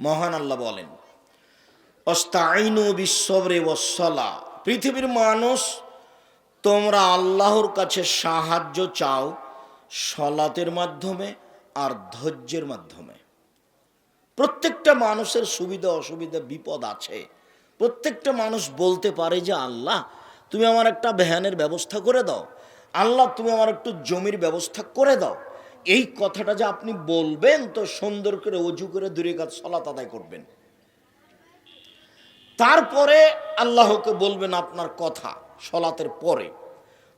মহান আল্লাহ বলেন, অস্তাইনু বিশ্বরে ওসলা পৃথিবীর মানুষ, তোমরা আল্লাহর কাছে সাহায্য চাও সলাতের মাধ্যমে আর ধৈর্যের মাধ্যমে। প্রত্যেকটা মানুষের সুবিধা অসুবিধা বিপদ আছে। প্রত্যেকটা মানুষ বলতে পারে যে, আল্লাহ, তুমি আমার একটা ভ্যানের ব্যবস্থা করে দাও। আল্লাহ, তুমি আমার একটু জমির ব্যবস্থা করে দাও। এই কথাটা যে আপনি বলবেন, তো সুন্দর করে অজু করে দূরে কাজ সলাত আদায় করবেন। তারপরে আল্লাহকে বলবেন আপনার কথা সলাতের পরে।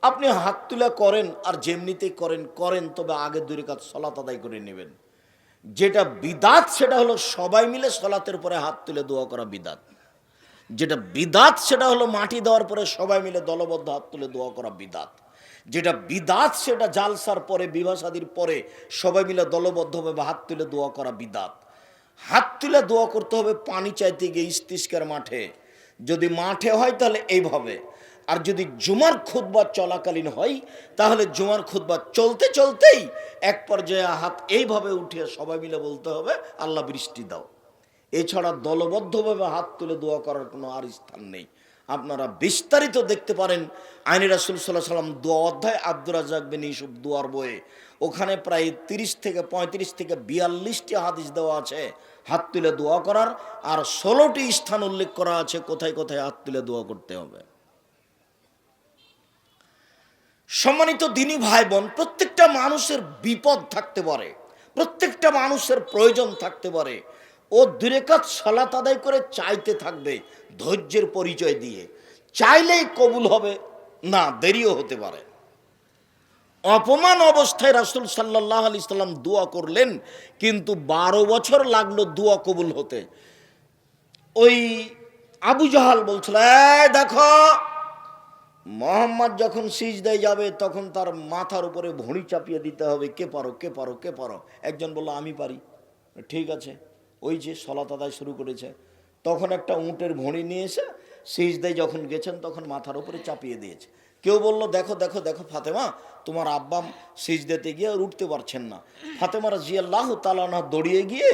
আপনি হাত তুলে করেন, আর যেমনিতেই করেন করেন, তবে আগে দূরে কাজ সলাত আদায় করে নেবেন। যেটা বিদাত, সেটা হলো সবাই মিলে সলাতের পরে হাত তুলে দোয়া করা বিদাত। যেটা বিদাত, সেটা হলো মাটি দেওয়ার পরে সবাই মিলে দলবদ্ধ হাত তুলে দোয়া করা বিদাত। যেটা বিদাত, সেটা জালসার পরে বিভাসাদির পরে সবাই মিলে দলবদ্ধভাবে হাত তুলে দোয়া করা বিদাত। হাত তুলে দোয়া করতে হবে পানি চাইতে গিয়ে ইস্তিস্কার মাঠে। যদি মাঠে হয় তাহলে এইভাবে। আর যদি জুমার খুতবা চলাকালীন হয়, তাহলে জুমার খুতবা চলতে চলতেই এক পর্যায়ে হাত এইভাবে উঠে সবাই মিলে বলতে হবে, আল্লাহ বৃষ্টি দাও। এছাড়া দলবদ্ধভাবে হাত তুলে দোয়া করার কোনো আর স্থান নেই। আপনারা বিস্তারিত দেখতে পারেন। আইনি রাসুল সাল্লাহ সাল্লাম দোয়া অধ্যায় আব্দুর রাজাক বিন ইসুফ দুয়ার বইয়ে। ওখানে প্রায় তিরিশ থেকে পঁয়ত্রিশ থেকে বিয়াল্লিশটি হাদিস দেওয়া আছে, হাত তুলে দোয়া করার, আর ষোলোটি স্থান উল্লেখ করা আছে, কোথায় কোথায় হাত তুলে দোয়া করতে হবে। সম্মানিত দিনী ভাই বোন প্রত্যেকটা মানুষের বিপদ থাকতে পারে, প্রত্যেকটা মানুষের প্রয়োজন থাকতে পারে। ও দুরেকাত সলাত আদায় করে চাইতে থাকবে ধৈর্যের পরিচয় দিয়ে। চাইলেই কবুল হবে, না দেরিও হতে পারে। অপমান অবস্থায় রাসুল সাল্লাহ আলি সাল্লাম দোয়া করলেন, কিন্তু বারো বছর লাগল দোয়া কবুল হতে। ওই আবু জাহাল বলছিল দেখো, মোহাম্মদ যখন সিজদায় যাবে, তখন তার মাথার উপরে ভড়ি চাপিয়ে দিতে হবে। কে পারো কে পারো কে পারো? একজন বলল, আমি পারি। ঠিক আছে। ওই যে সলাত আদায় শুরু করেছে। তখন একটা উঁটের ভুঁড়ি নিয়ে এসে সিজদায় যখন গেছেন, তখন মাথার উপরে চাপিয়ে দিয়েছে। কেউ বলল, দেখো দেখো দেখো ফাতেমা, তোমার আব্বা সিজদাতে গিয়ে আর উঠতে পারছেন না। ফাতেমারা জিয়াল্লাহ তালানা দৌড়িয়ে গিয়ে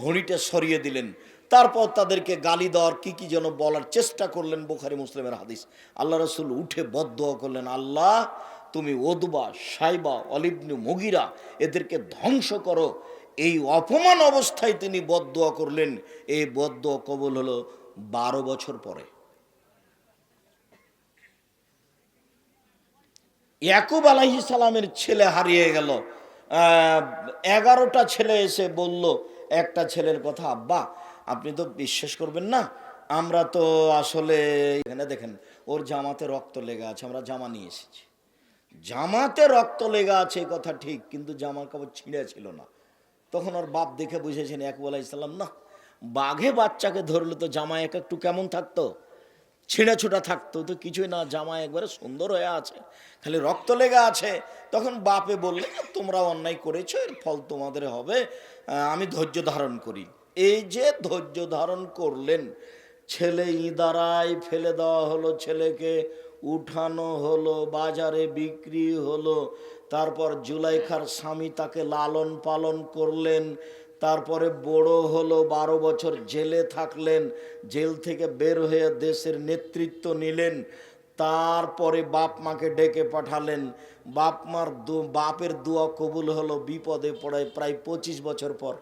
ভুঁড়িটা সরিয়ে দিলেন। তারপর তাদেরকে গালি দেওয়ার কী কী যেন বলার চেষ্টা করলেন বোখারি মুসলিমের হাদিস। আল্লাহ রসুল উঠে বদ্ধ করলেন, আল্লাহ, তুমি ওদবা, সাইবা, অলিবনু মগিরা, এদেরকে ধ্বংস করো। এই অপমান অবস্থায় তিনি বদোয়া করলেন। এই বদোয়া কবল হলো বারো বছর পরে। ইয়াকুব আলাহি সালামের ছেলে হারিয়ে গেল। এগারোটা ছেলে এসে বলল, একটা ছেলের কথা, আব্বা, আপনি তো বিশ্বাস করবেন না? আমরা তো আসলে এখানে দেখেন, ওর জামাতে রক্ত লেগে আছে, আমরা জামা নিয়ে এসেছি। জামাতে রক্ত লেগে আছে কথা ঠিক, কিন্তু জামা কাপড় ছিঁড়ে ছিল না। তখন ওর বাপ দেখে বুঝেছেন ইয়াকুব আলাইসাল্লাম না বাঘে বাচ্চাকে ধরলে তো জামা এক একটু কেমন থাকতো? ছিঁড়ে ছোটা থাকতো তো কিছুই না জামা একবারে সুন্দর হয়ে আছে, খালি রক্ত লেগে আছে। তখন বাপে বললে তোমরা অন্যায় করেছ, এর ফল তোমাদের হবে আমি ধৈর্য ধারণ করি। এই যে ধৈর্য ধারণ করলেন, ছেলে ইদারায় ফেলে দেওয়া হলো ছেলেকে, উঠানো হলো, বাজারে বিক্রি হলো তারপর জুলাইখার স্বামী তাকে লালন পালন করলেন, তারপরে বড় হলো, বারো বছর জেলে থাকলেন, জেল থেকে বের হয়ে দেশের নেতৃত্ব নিলেন, তারপরে বাপ মাকে ডেকে পাঠালেন। বাপ মার দু- বাপের দোয়া কবুল হলো বিপদে পড়ায় প্রায় পঁচিশ বছর পর।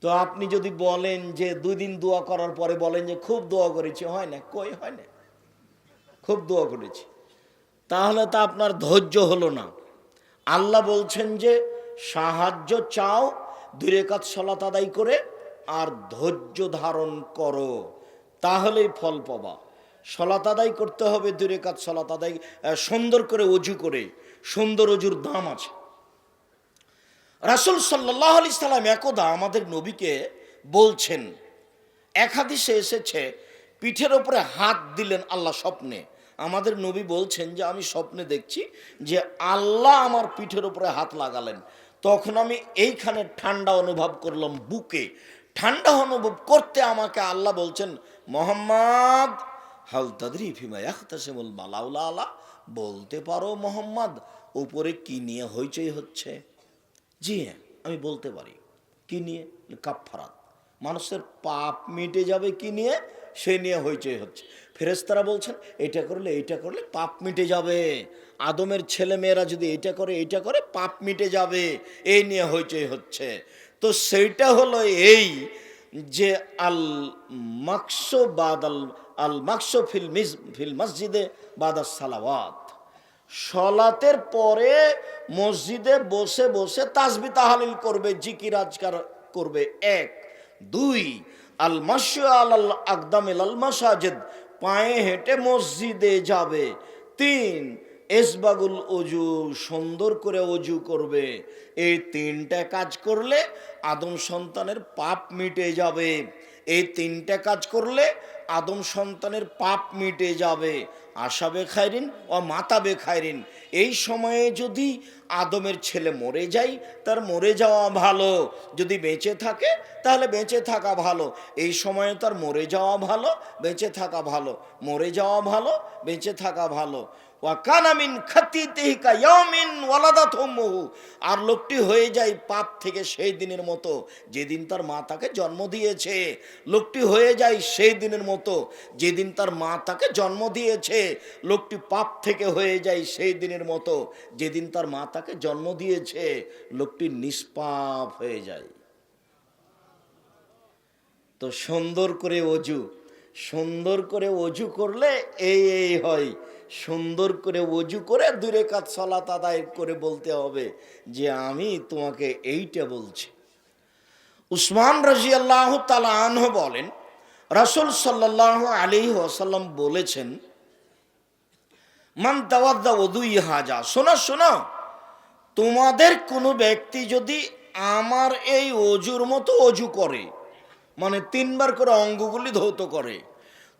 তো আপনি যদি বলেন যে দুই দিন দোয়া করার পরে বলেন যে খুব দোয়া করেছি, হয় না, কই হয় না? খুব দোয়া করেছি। তাহলে তা আপনার ধৈর্য হলো না। আল্লাহ বলছেন যে সাহায্য চাও দুরেকাত সলাত আদায় করে আর ধৈর্য ধারণ করো। তাহলেই ফল পাবা। সলাত আদায় করতে হবে দুরেকাত সলাত আদায় আহ, সুন্দর করে অজু করে। সুন্দর অজুর দাম আছে। রাসুল সাল্লাহ আলি সাল্লাম একদা আমাদের নবীকে বলছেন এক হাদিসে এসেছে পিঠের ওপরে হাত দিলেন আল্লাহ স্বপ্নে। আমাদের নবী বলছেন যে, আমি স্বপ্নে দেখছি যে আল্লাহ আমার পিঠের উপরে হাত লাগালেন। তখন আমি এইখানে ঠান্ডা অনুভব করলাম বুকে। ঠান্ডা অনুভব করতে আমাকে আল্লাহ বলছেন, মোহাম্মদ হালতাদি মালাউলা আলা বলতে পারো মোহাম্মদ, উপরে কি নিয়ে হইচই হচ্ছে? জি হ্যাঁ আমি বলতে পারি। কি নিয়ে? কাফারাত মানুষের পাপ মিটে যাবে কি নিয়ে? সে নিয়ে হইচই হচ্ছে। ফেরেস্তারা বলছেন, এটা করলে এইটা করলে পাপ মিটে যাবে। আদমের ছেলে মেয়েরা যদি এটা করে এইটা করে, পাপ মিটে যাবে। এই নিয়ে হইচই হচ্ছে। তো সেইটা হলো এই যে আল মাকস বাদ আল আল মাকস ফিল মিস ফিল মসজিদে বাদাস সালাওয়াত। সলাতের পরে মসজিদে বসে বসে তাসবি তাহালিল করবে, জিকির আজকার করবে। এক। দুই আল আল আকদামিল আল মাসাজেদ, পায়ে হেঁটে মসজিদে যাবে। তিন, এসবাগুল অজু, সুন্দর করে অজু করবে। এই তিনটা কাজ করলে আদম সন্তানের পাপ মিটে যাবে। এই তিনটা কাজ করলে আদম সন্তানের পাপ মিটে যাবে। আশা বেখায়রিন ও মাতা বেখায়রিন এই সময়ে যদি আদমের ছেলে মরে যায়, তার মরে যাওয়া ভালো। যদি বেঁচে থাকে, তাহলে বেঁচে থাকা ভালো। এই সময়ে তার মরে যাওয়া ভালো, বেঁচে থাকা ভালো। মরে যাওয়া ভালো, বেঁচে থাকা ভালো। আর লোকটি হয়ে যায় পাপ থেকে সেই দিনের মতো, যেদিন তার মা তাকে জন্ম দিয়েছে। লোকটি হয়ে যায় সেই দিনের মতো, যেদিন তার মা তাকে জন্ম দিয়েছে। লোকটি পাপ থেকে হয়ে যায় সেই দিনের মতো, যেদিন তার মা তাকে জন্ম দিয়েছে। লোকটি নিষ্পাপ হয়ে যায়। তো সুন্দর করে অজু, সুন্দর করে অজু করলে এই এই হয়। সুন্দর করে অজু করে দূরে কাজ সলাত আদায় করে বলতে হবে যে আমি তোমাকে এইটা বলছি। উসমান রাজি আল্লাহ তালাহ বলেন, রাসুল সাল্লাহ আলী ওয়াসাল্লাম বলেছেন, মান তাওয়াদ্দা ওদুই হাজা। শোনো শোনো, তোমাদের কোনো ব্যক্তি যদি আমার এই অজুর মতো অজু করে মানে তিনবার করে অঙ্গগুলি ধৌত করে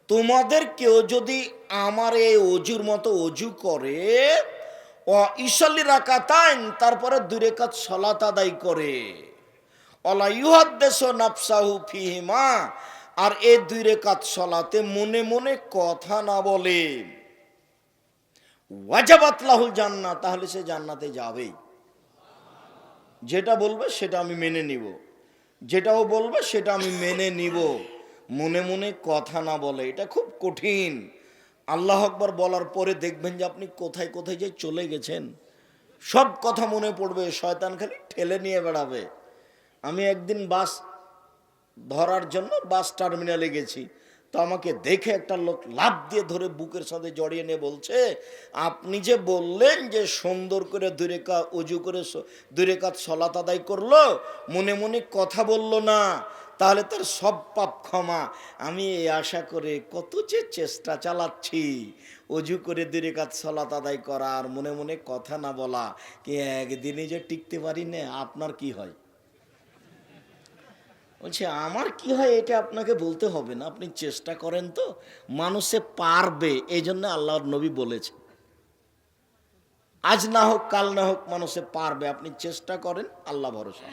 তোমাদের কেউ যদি আমার এই অজুর মতো অজু করে, ও ইসল্লি রাকাতাইন, তারপরে দূরে কাজ সলাত আদায় করে। অলা নাফসাহু ফিহিমা, আর এ দুই রেখাত সলাতে মনে মনে কথা না বলে। ওয়াজাবাতলাহুল জান্নাত, তাহলে সে জান্নাতে যাবেই। যেটা বলবে সেটা আমি মেনে নিব। যেটাও বলবে সেটা আমি মেনে নিব। মনে মনে কথা না বলে, এটা খুব কঠিন। আল্লাহ আকবর বলার পরে দেখবেন যে আপনি কোথায় কোথায় যে চলে গেছেন, সব কথা মনে পড়বে, শয়তান খালি ঠেলে নিয়ে বেড়াবে। আমি একদিন বাস ধরার জন্য বাস টার্মিনালে গেছি, তো আমাকে দেখে একটা লোক লাভ দিয়ে ধরে বুকের সাথে জড়িয়ে নিয়ে বলছে, আপনি যে বললেন যে সুন্দর করে দুরেকা উজু করে দুরেকাত সলাত আদায় করল, মনে মনে কথা বলল না তাহলে তার সব পাপ ক্ষমা। আমি এই আশা করে কত যে চেষ্টা চালাচ্ছি, অজু করে দুরেকাত সলাত আদায় করা আর মনে মনে কথা না বলা, কি একদিনে যে টিকতে পারি না, আপনার কি হয়? বলছে, আমার কি হয় এটা আপনাকে বলতে হবে না, আপনি চেষ্টা করেন তো, মানুষে পারবে। এই জন্য আল্লাহর নবী বলেছে। আজ না হোক, কাল না হোক, মানুষে পারবে, আপনি চেষ্টা করেন, আল্লাহ ভরসা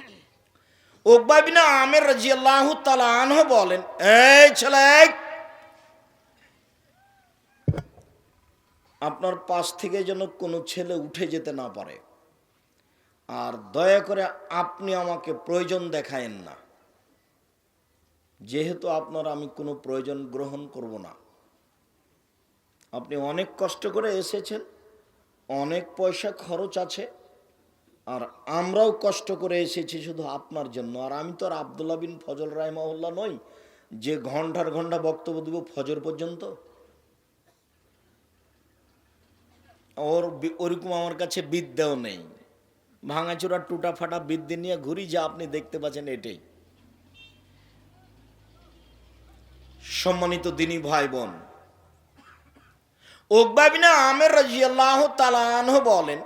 ওকবাবিনা আমের রাজি আল্লাহ তালাহ বলেন, এই ছেলে, আপনার পাশ থেকে যেন কোনো ছেলে উঠে যেতে না পারে। আর দয়া করে আপনি আমাকে প্রয়োজন দেখায়েন না। যেহেতু আপনার আমি কোনো প্রয়োজন গ্রহণ করব না। আপনি অনেক কষ্ট করে এসেছেন, অনেক পয়সা খরচ আছে আর আমরাও কষ্ট করে এসেছি শুধু আপনার জন্য। আর আমি তো আর আবদুল্লাহ বিন ফজল রাহমাউল্লাহ নই, যে ঘণ্টার ঘণ্টা বক্তব্য দেব ফজর পর্যন্ত। ওর ওরকম আমার কাছে বিদ্যাও নেই। ভাঙাচোরা টুটা ফাটা বিদ্যে নিয়ে ঘুরি, যা আপনি দেখতে পাচ্ছেন এটাই। সম্মানিত দিনী ভাই বোন ওকবাবিনা আমের রাজিয়াল্লাহ তালানহ বলেন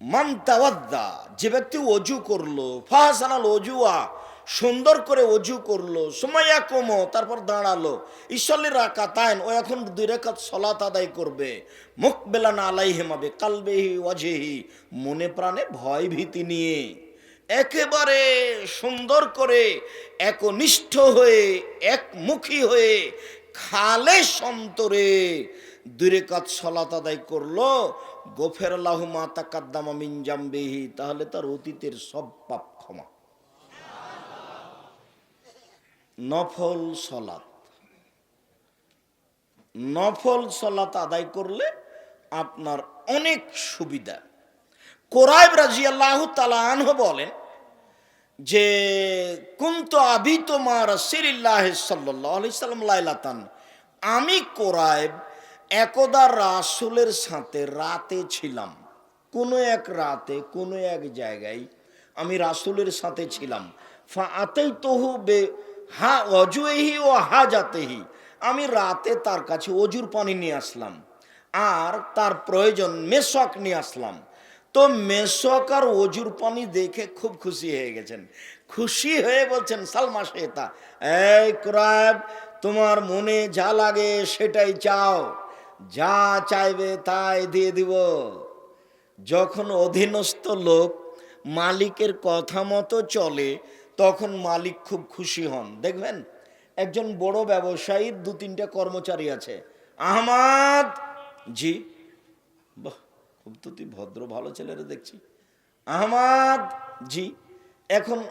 মান যে ব্যক্তি অজু করল, ফাহাসানাল অজুয়া, সুন্দর করে অজু করল সময়া কমো, তারপর দাঁড়াল ঈশ্বরের রাকাতায়ন ও এখন দুই রেখাত সলাত আদায় করবে মুখ বেলানা আলাই হেমাবে কালবেহি অজেহি মনে প্রাণে ভয় ভীতি নিয়ে, একেবারে সুন্দর করে একনিষ্ঠ হয়ে, একমুখী হয়ে খালে সন্তরে দূরে কাজ সলাত আদায় করল গোফের আল্লাহ মাতা কাদ্দামা মিনজাম্বেহি তাহলে তার অতীতের সব পাপ ক্ষমা। নফল সলাত। নফল সলাত আদায় করলে আপনার অনেক সুবিধা। কোরআব রাজি আল্লাহ তালাহ বলেন যে, কুন্ত আবিত মা রসিল্লাহ সাল্লাম লাইলাতান। আমি কোরআব একদা রাসুলের সাথে রাতে ছিলাম। কোনো এক রাতে, কোনো এক জায়গায় আমি রাসুলের সাথে ছিলাম। ফা আতেই তহু বে হা অজুহি ও হা জাতেহি আমি রাতে তার কাছে অজুর পানি নিয়ে আসলাম আর তার প্রয়োজন মেশক নিয়ে আসলাম। তো মেশক আর অজুর পানি দেখে খুব খুশি হয়ে গেছেন। খুশি হয়ে বলছেন, সালমা শেতা, এই তোমার মনে যা লাগে সেটাই চাও। যা চাইবে তাই দিয়ে দিব। যখন অধীনস্থ লোক মালিকের কথা মতো চলে, তখন মালিক খুব খুশি হন। দেখবেন, একজন বড় ব্যবসায়ীর দু তিনটা কর্মচারী আছে। আহমাদ! জি। বাহ, খুব তো তুই ভদ্র, ভালো ছেলেরা দেখছি। আহমাদ! জি। এখন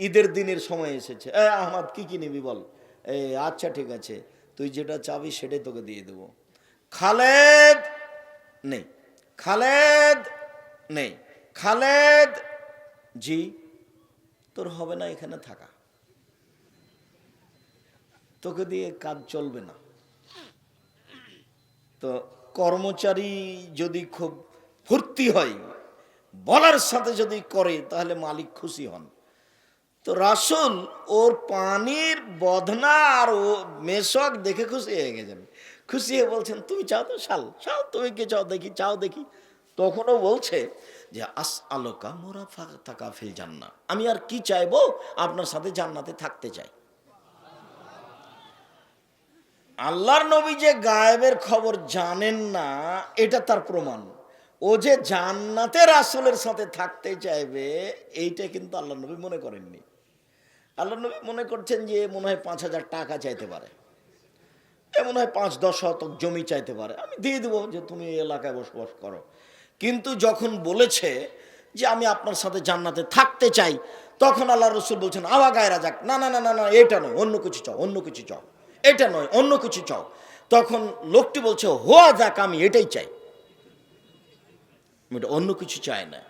ঈদের দিনের সময় এসেছে। আহমাদ, কি কি নিবি বল? এ আচ্ছা ঠিক আছে। তুই যেটা চাবি সেটাই তোকে দিয়ে দেবো। খালেদ নেই। খালেদ নেই। খালেদ জি, তোর হবে না এখানে থাকা। তোকে দিয়ে কাজ চলবে না। তো কর্মচারী যদি খুব ফুর্তি হয়, বলার সাথে যদি করে, তাহলে মালিক খুশি হন। তো রাসুল ওর পানির বদনা আর ও মেশক দেখে খুশি হয়ে গেছেন। খুশি হয়ে বলছেন, তুমি চাও তো শাল শাল তুমি কি চাও দেখি চাও দেখি। তখনও বলছে যে আস আলোকা মোরা থাকা ফিল জান্না আমি আর কি চাইব? আপনার সাথে জান্নাতে থাকতে চাই। আল্লাহর নবী যে গায়েবের খবর জানেন না, এটা তার প্রমাণ। ও যে জান্নাতের আসলের সাথে থাকতে চাইবে, এইটা কিন্তু আল্লাহ নবী মনে করেননি। আল্লাহ নবী মনে করছেন যে মনে হয় পাঁচ হাজার টাকা চাইতে পারে। মনে হয় পাঁচ দশ শতক জমি চাইতে পারে। আমি দিয়ে দেবো যে তুমি এই এলাকায় বসবাস করো। কিন্তু যখন বলেছে যে আমি আপনার সাথে জান্নাতে থাকতে চাই, তখন আল্লাহ রসুল বলছেন, আওয়া গায়রা যাক। না না না না না, এটা নয়, অন্য কিছু চাও, অন্য কিছু চাও। এটা নয়, অন্য কিছু চাও। তখন লোকটি বলছে, হোয়া যাক, আমি এটাই চাই। এটা অন্য কিছু চাই না।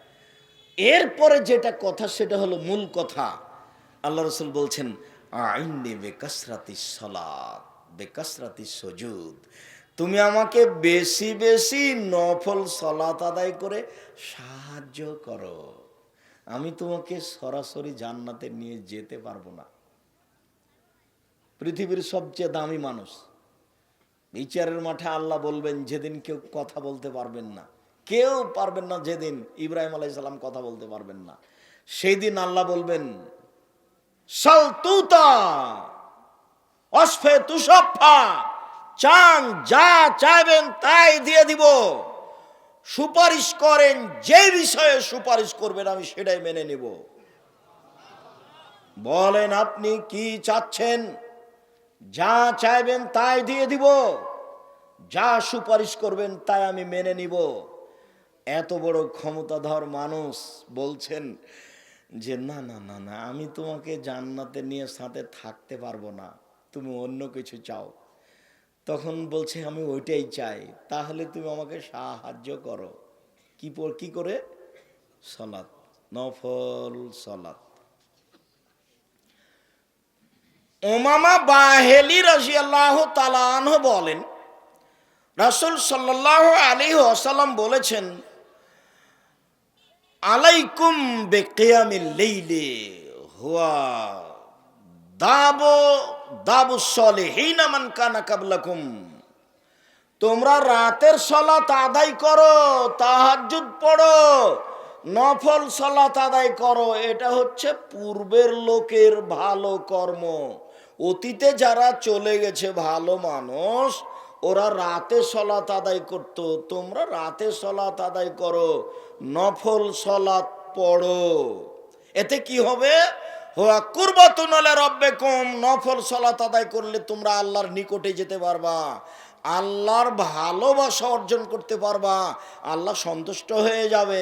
এরপরে যেটা কথা, সেটা হলো মূল কথা। আল্লাহ রসুল বলছেন, আইনে বেকাসরাতি সলাদ বেকাসরাতি সজুদ। তুমি আমাকে বেশি বেশি নফল সলাত আদায় করে সাহায্য করো। আমি তোমাকে সরাসরি জান্নাতে নিয়ে যেতে পারব না। পৃথিবীর সবচেয়ে দামি মানুষ। বিচারের মাঠে আল্লাহ বলবেন, যেদিন কেউ কথা বলতে পারবেন না। কেউ পারবেন না যেদিন ইব্রাহিম আলাইসাল্লাম কথা বলতে পারবেন না। সেই দিন আল্লাহ বলবেন সালতুতা অসফে তুষফা, চান যা চাইবেন তাই দিয়ে দিব। সুপারিশ করেন, যে বিষয়ে সুপারিশ করবেন আমি সেটাই মেনে নিব। বলেন আপনি কি চাচ্ছেন? যা চাইবেন তাই দিয়ে দিব। যা সুপারিশ করবেন তাই আমি মেনে নিব। এত বড় ক্ষমতাধর মানুষ বলছেন যে, না না না না, আমি তোমাকে জান্নাতে নিয়ে সাথে থাকতে পারব না। তুমি অন্য কিছু চাও। তখন বলছে, আমি ওইটাই চাই। তাহলে তুমি আমাকে সাহায্য করো। কি কি করে? সলাৎ নফল সলাৎ ওমামা বাহেলি রাজিয়াল্লাহ তালাহ বলেন, রাসুল সাল্লাহ আলী আসাল্লাম বলেছেন আলাইকুম বেকিয়ামিল লেইলে, হুয়া দাবো, দাবু সলে হিনামান কানা কাবলাকুম। তোমরা রাতের সলাত আদায় করো, তাহাজ্জুদ পড়ো, নফল সলাত আদায় করো, এটা হচ্ছে পূর্বের লোকের ভালো কর্ম। অতীতে যারা চলে গেছে ভালো মানুষ, ওরা রাতে সলাত আদায় করত। তোমরা রাতে সলাত আদায় করো নফল সলাত পড়ো। এতে কি হবে? হোয়া কুরবাতুনালে রব্বে কম নফল সলাত আদায় করলে তোমরা আল্লাহর নিকটে যেতে পারবা। আল্লাহর ভালোবাসা অর্জন করতে পারবা। আল্লাহ সন্তুষ্ট হয়ে যাবে।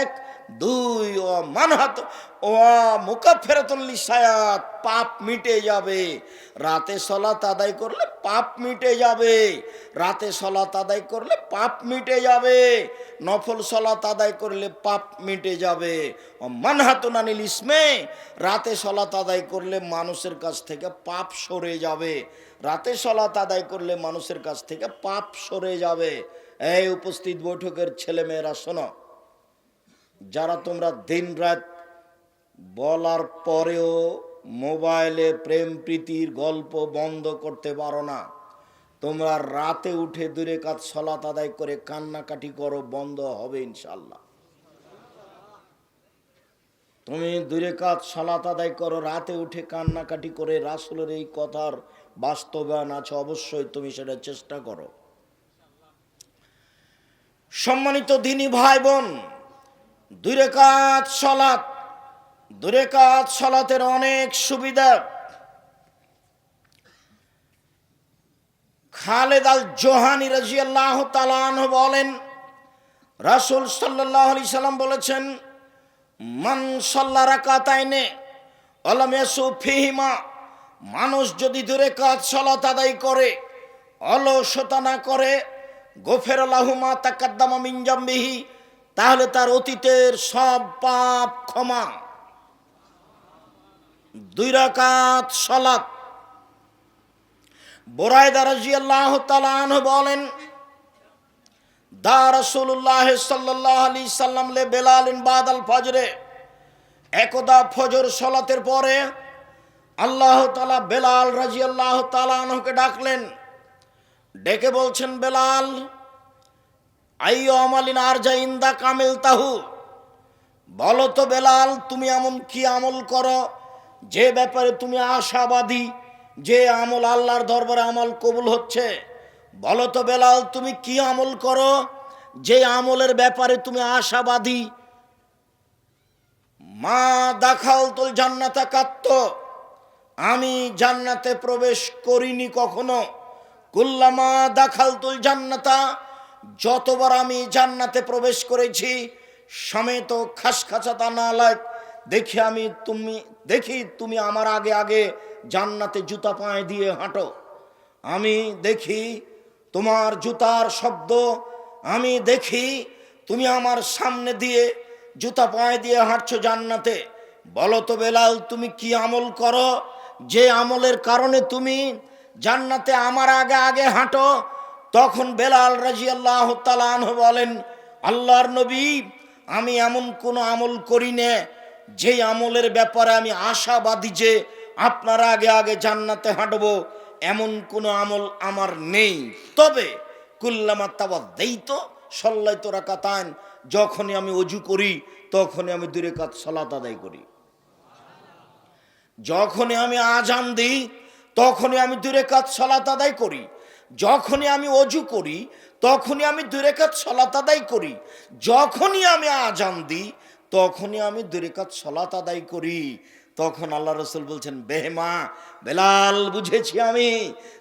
এক, দুই, ও মানহাত, ও মুকাফেরাতুল্লি সায়াত পাপ মিটে যাবে। রাতে সলাত আদায় করলে পাপ মিটে যাবে। রাতে সলাত আদায় করলে পাপ মিটে যাবে। নফল সলাত আদায় করলে পাপ মিটে যাবে। মানহাতুনানিল ইসমে, রাতে সলাত আদায় করলে মানুষের কাছ থেকে পাপ সরে যাবে। রাতে সলাত আদায় করলে মানুষের কাছ থেকে পাপ সরে যাবে। এই উপস্থিত বৈঠকের ছেলেমেয়েরা, শোনো। যারা তোমরা দিন রাত বলার পরেও মোবাইলে প্রেম প্রীতির গল্প বন্ধ করতে পারো না। তোমরা রাতে উঠে দূরে কাজ সলাত আদায় করে কান্নাকাটি করো, বন্ধ হবে ইনশাল্লাহ তুমি দূরে কাজ সলাত আদায় করো, রাতে উঠে কান্নাকাটি করে রাসুলের এই কথার বাস্তবায়ন আছে, অবশ্যই তুমি সেটা চেষ্টা করো। সম্মানিত দিনী ভাই বোন, দূরে কাজ, সলাৎ দূরে কাজ, সলাতের অনেক সুবিধা। খালেদ আল জোহানি রাজিয়াল্লাহ তালান বলেন, রাসুল সাল্লাহ আলি সাল্লাম বলেছেন, মান সাল্লা রাকাতাইনে অলম ইয়াসু ফিহিমা মানুষ যদি দূরে কাজ, সলাত আদায় করে, অলসতা না করে, গোফের আলাহুমা তাকাদ্দামা মিনজাম্বিহি তাহলে তার অতীতের সব পাপ ক্ষমা। দুই রাকাত সলাত। বোরায়দা রাজিয়াল্লাহ তালান বলেন, দা রসুল্লাহ সাল্লাহ আলি সাল্লাম লে বেলালিন বাদাল ফজরে। একদা ফজর সলাতের পরে আল্লাহ তালা বেলাল রাজি আল্লাহ তালানহকে ডাকলেন। ডেকে বলছেন, বেলাল, আইয় আমালিন আর যা ইন্দা কামিল তাহু বলো তো বেলাল, তুমি এমন কি আমল করো যে ব্যাপারে তুমি আশাবাদী, যে আমল আল্লাহর দরবারে আমল কবুল হচ্ছে, বলো তো বেলাল, তুমি কি আমল করো? যে আমলের ব্যাপারে তুমি আশাবাদী, মা দেখাল তোল জান্নাতা কাত্ত আমি জান্নাতে প্রবেশ করিনি কখনো। কুল্লামা দেখাল তুল জান্নাতা, যতবার আমি জান্নাতে প্রবেশ করেছি, সমেত খাস খাঁচাতা না লাগ দেখি আমি তুমি, দেখি তুমি আমার আগে আগে জান্নাতে জুতা পায়ে দিয়ে হাঁটো। আমি দেখি তোমার জুতার শব্দ, আমি দেখি তুমি আমার সামনে দিয়ে জুতা পায়ে দিয়ে হাঁটছো জান্নাতে। বলো তো বেলাল, তুমি কি আমল করো? যে আমলের কারণে তুমি জান্নাতে আমার আগে আগে হাঁটো। তখন বেলাল রাজি আল্লাহ বলেন, আল্লাহর নবী, আমি এমন কোনো আমল করি না যে আমলের ব্যাপারে আমি আশাবাদী যে আপনার আগে আগে জান্নাতে হাঁটবো, এমন কোনো আমল আমার নেই। তবে কুল্লামা তাবা দেই তো সল্লাই তো রাকাতান যখনই আমি অজু করি, তখনই আমি দূরে কাজ সলাত আদায় করি। যখনই আমি আজান দিই, তখনই আমি দূরে কাজ সলাত আদায় করি। যখনই আমি অজু করি, তখনই আমি দূরে কাজ সলাত আদায় করি। যখনই আমি আজান দিই তখনই আমি দূরে কাজ সলাত আদায় করি। তখন আল্লাহ রসুল বলছেন বেহেমা বেলাল, বুঝেছি আমি,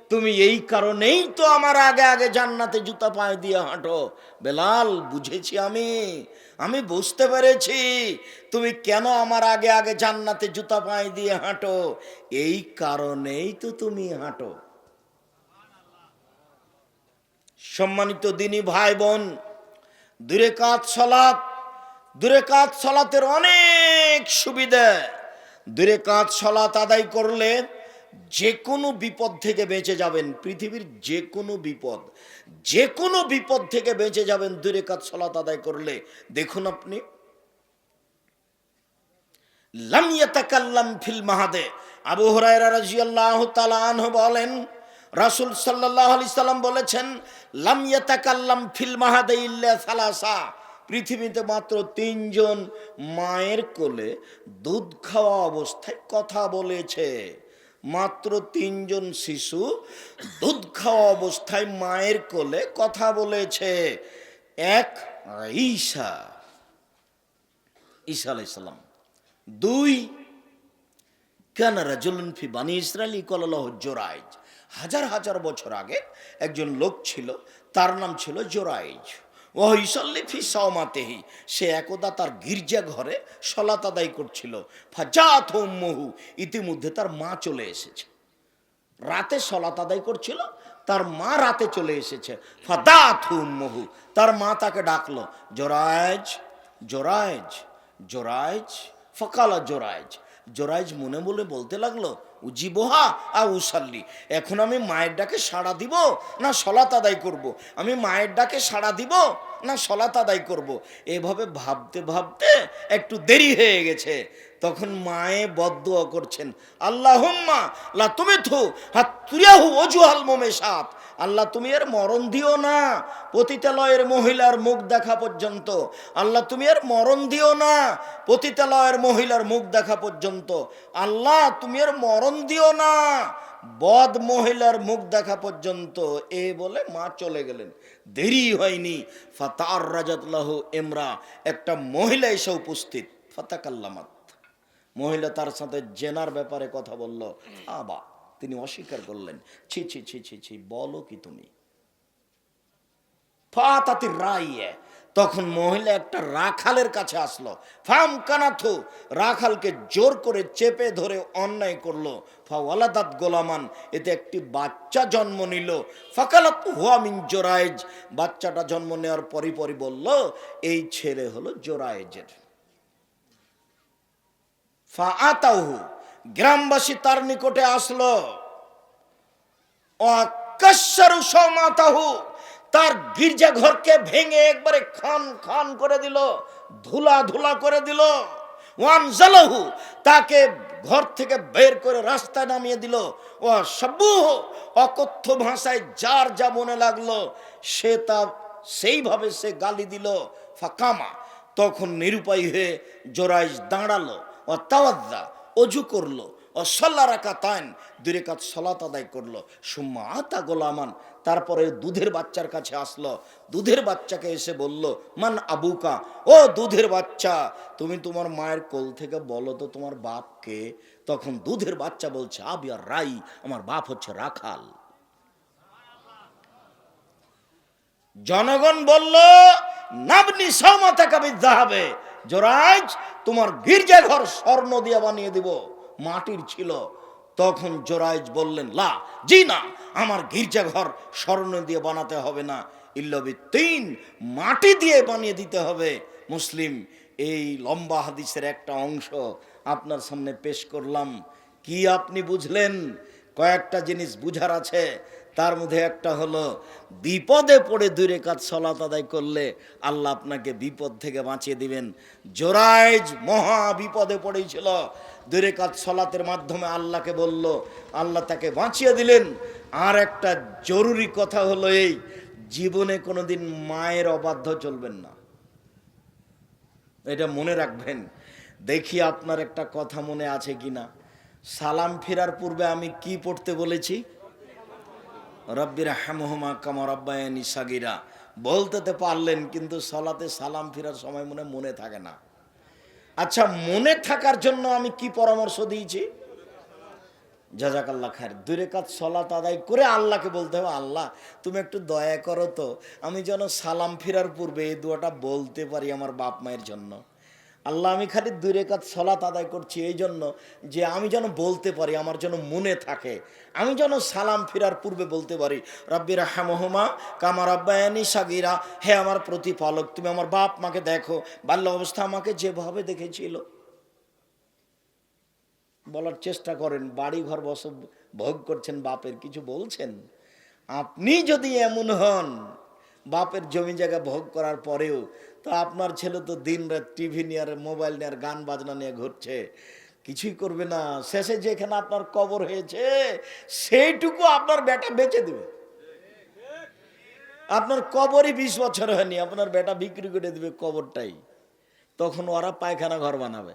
তুমি এই কারণেই তো আমার আগে আগে জান্নাতে জুতা পায়ে দিয়ে হাঁটো। বেলাল, বুঝেছি আমি আমি বুঝতে পেরেছি, তুমি কেন আমার আগে আগে জান্নাতে জুতা পায়ে দিয়ে হাঁটো? এই কারণেই তো তুমি হাঁটো। সম্মানিত দিনী ভাই বোন দূরে কাজ সলাৎ দূরে কাজ সলাতের অনেক সুবিধা। দূরে কাজ সলাত আদায় করলে যে কোনো বিপদ থেকে বেঁচে যাবেন, পৃথিবীর যে কোনো বিপদ, যে কোনো বিপদ থেকে বেঁচে যাবেন দূরে কাজ সলাত আদায় করলে। দেখুন আপনি। লাম ইয়াতাকাল্লাম ফিল মাহাদে। আবু হুরায়রা রাদিয়াল্লাহু তাআলা আনহু বলেন, রাসূল সাল্লাল্লাহু আলাইহি সাল্লাম বলেছেন, লাম ইয়াতাকাল্লাম ফিল মাহাদে ইল্লা সালাসা। পৃথিবীতে মাত্র তিনজন মায়ের কোলে দুধ খাওয়া অবস্থায় কথা বলেছে। মাত্র তিনজন শিশু দুধ খাওয়া অবস্থায় মায়ের কোলে কথা বলেছে। এক ঈশা ঈশা আলাইসাল্লাম দুই, কেন রাজুলন বানি ইসরায়েলি কলালহ জোরাইজ। হাজার হাজার বছর আগে একজন লোক ছিল, তার নাম ছিল জোরাইজ। ও ইসল্লি ফি সাওমাতেহি। সে একদা তার গির্জা ঘরে সলাত আদায় করছিল। ফাজাত মহু ইতিমধ্যে তার মা চলে এসেছে। রাতে সলাত আদায় করছিল, তার মা রাতে চলে এসেছে। ফাদাত মহু তার মা তাকে ডাকলো, জোরায়জ জোরাইজ জোরাইজ ফকালা জোরাইজ জোরাইজ মনে বলে বলতে লাগল, উজিবোহা আ উসাল্লি, এখন আমি মায়ের ডাকে সাড়া দিব না সলাত আদায় করব। আমি মায়ের ডাকে সাড়া দিব না সলাত আদায় করব। এভাবে ভাবতে ভাবতে একটু দেরি হয়ে গেছে তখন মায়ে বদুয়া করছেন আল্লাহ লা তুমি থু হাত তুরিয়াহু অজুহাল মোমে সাপ আল্লাহ তুমি এর মরণ দিও না। পতিতালয়ের মহিলার মুখ দেখা পর্যন্ত। আল্লাহ তুমি এর মরণ দিও না। পতিতালয়ের মহিলার মুখ দেখা পর্যন্ত। আল্লাহ তুমি এর মরণ দিও না। বদ মহিলার মুখ দেখা পর্যন্ত। এ বলে মা চলে গেলেন। দেরি হয়নি। ফাতার রাজাতলাহ এমরা একটা মহিলা এসে উপস্থিত। ফাতাকাল্লামাত। মহিলা তার সাথে জেনার ব্যাপারে কথা বলল। আবা। তিনি অস্বীকার করলেন, ছি ছি ছি ছি ছি, বলো কি তুমি? ফাতাতি রাইয়ে। তখন মহিলা একটা রাখালের কাছে আসলো। ফাম কানাথু, রাখালকে জোর করে চেপে ধরে অন্যায় করল। ফাওয়ালাদাত গোলামান, এতে একটি বাচ্চা জন্ম নিল। ফাকালাত হুয়া মিন জোরাইজ বাচ্চাটা জন্ম নেওয়ার পরই পরই বলল, এই ছেলে হলো জোরায়েজের। ফা আতাহু গ্রামবাসী তার নিকটে আসলো। তার গির্জা ঘরকে ভেঙে একবারে খান খান করে দিল, ধুলা ধুলা করে দিল। তাকে ঘর থেকে বের করে রাস্তায় নামিয়ে দিল। ও সব্বু, অকথ্য ভাষায় যার যা মনে লাগল, সে তা সেইভাবে সে গালি দিল। ফাকামা, তখন নিরুপায় হয়ে জোরাইজ দাঁড়াল। ও তাওয়াদ্দা অজু করল, অসল্লা সল্লা রাখা তাইন দূরে কাজ সলাত আদায় করল। সুম্মা আতা গোলামান, তারপরে দুধের বাচ্চার কাছে আসলো। দুধের বাচ্চাকে এসে বলল, মান আবুকা? ও দুধের বাচ্চা, তুমি তোমার মায়ের কোল থেকে বলো তো তোমার বাপকে? তখন দুধের বাচ্চা বলছে আবিয়ার রাই, আমার বাপ হচ্ছে রাখাল। জনগণ বলল, নাবনি সমাতা কাবিদ্যা হবে জোরাইজ তোমার গির্জা ঘর স্বর্ণ দিয়ে বানিয়ে দিব। মাটির ছিল। তখন জোরাইজ বললেন, লা, জি না, আমার গির্জা ঘর স্বর্ণ দিয়ে বানাতে হবে না। ইল্লবি তিন মাটি দিয়ে বানিয়ে দিতে হবে। মুসলিম, এই লম্বা হাদিসের একটা অংশ আপনার সামনে পেশ করলাম। কি আপনি বুঝলেন? কয়েকটা জিনিস বুঝার আছে। তার মধ্যে একটা হলো, বিপদে পড়ে দূরে কাজ সলাত আদায় করলে আল্লাহ আপনাকে বিপদ থেকে বাঁচিয়ে দিবেন। জোরাইজ মহা বিপদে পড়েছিল। দূরে কাজ সলাতের মাধ্যমে আল্লাহকে বলল, আল্লাহ তাকে বাঁচিয়ে দিলেন। আর একটা জরুরি কথা হলো এই, জীবনে কোনোদিন মায়ের অবাধ্য চলবেন না। এটা মনে রাখবেন। দেখি আপনার একটা কথা মনে আছে কিনা। সালাম ফেরার পূর্বে আমি কি পড়তে বলেছি? রব্বির হামহমা কামা রব্বায়ানি সাগিরা। বলতে তো পারলেন, কিন্তু সলাতে সালাম ফিরার সময় মনে মনে থাকে না। আচ্ছা মনে থাকার জন্য আমি কি পরামর্শ দিয়েছি? জাজাকাল্লা খায়ের। দূরে কাজ সলাত আদায় করে আল্লাহকে বলতে হবে, আল্লাহ, তুমি একটু দয়া করো তো। আমি যেন সালাম ফেরার পূর্বে এই দুয়াটা বলতে পারি আমার বাপ মায়ের জন্য। আল্লাহ, আমি খালি দূরে কাজ সলাত আদায় করছি এই জন্য যে আমি যেন বলতে পারি, আমার যেন মনে থাকে। আমি যেন সালাম ফেরার পূর্বে বলতে পারি রব্বির হ্যামহমা কামার আব্বায়ানি সাগিরা। হে আমার প্রতিপালক, তুমি আমার বাপ মাকে দেখো, বাল্য অবস্থা আমাকে যেভাবে দেখেছিল। বলার চেষ্টা করেন বাড়ি ঘর বস ভোগ করছেন বাপের, কিছু বলছেন? আপনি যদি এমন হন, বাপের জমি জায়গা ভোগ করার পরেও তো আপনার ছেলে তো দিন রাত টিভি নিয়ে আর মোবাইল নিয়ে আর গান বাজনা নিয়ে ঘুরছে। কিছুই করবে না। শেষে যেখানে আপনার কবর হয়েছে, সেইটুকু আপনার বেটা বেচে দেবে। আপনার কবরই বিশ বছর হয়নি, আপনার বেটা বিক্রি করে দেবে কবরটাই। তখন ওরা পায়খানা ঘর বানাবে।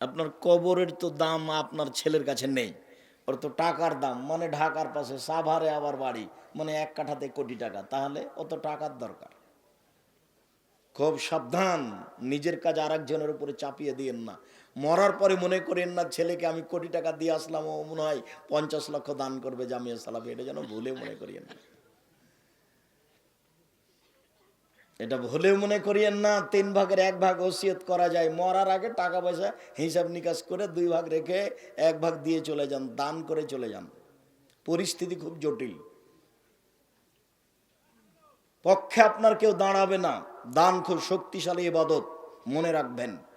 আপনার কবরের তো দাম আপনার ছেলের কাছে নেই। ওর তো টাকার দাম মানে ঢাকার পাশে সাভারে আবার বাড়ি মানে এক কাঠাতে কোটি টাকা, তাহলে অত টাকার দরকার। খুব সাবধান, নিজের কাজ আর একজনের উপরে চাপিয়ে দিয়েন না। মরার পরে মনে করেন না, ছেলেকে আমি কোটি টাকা দিয়ে আসলাম, ও মনে হয় পঞ্চাশ লক্ষ দান করবে জামিয়া সালাফি, এটা যেন ভুলে মনে করিয়েন না। এটা ভুলেও মনে করিয়েন না, তিন ভাগের এক ভাগ ওসিয়ত করা যায়। মরার আগে টাকা পয়সা হিসাব নিকাশ করে দুই ভাগ রেখে এক ভাগ দিয়ে চলে যান, দান করে চলে যান। পরিস্থিতি খুব জটিল। পক্ষে আপনার কেউ দাঁড়াবে না। দান খুব শক্তিশালী এবাদত, মনে রাখবেন।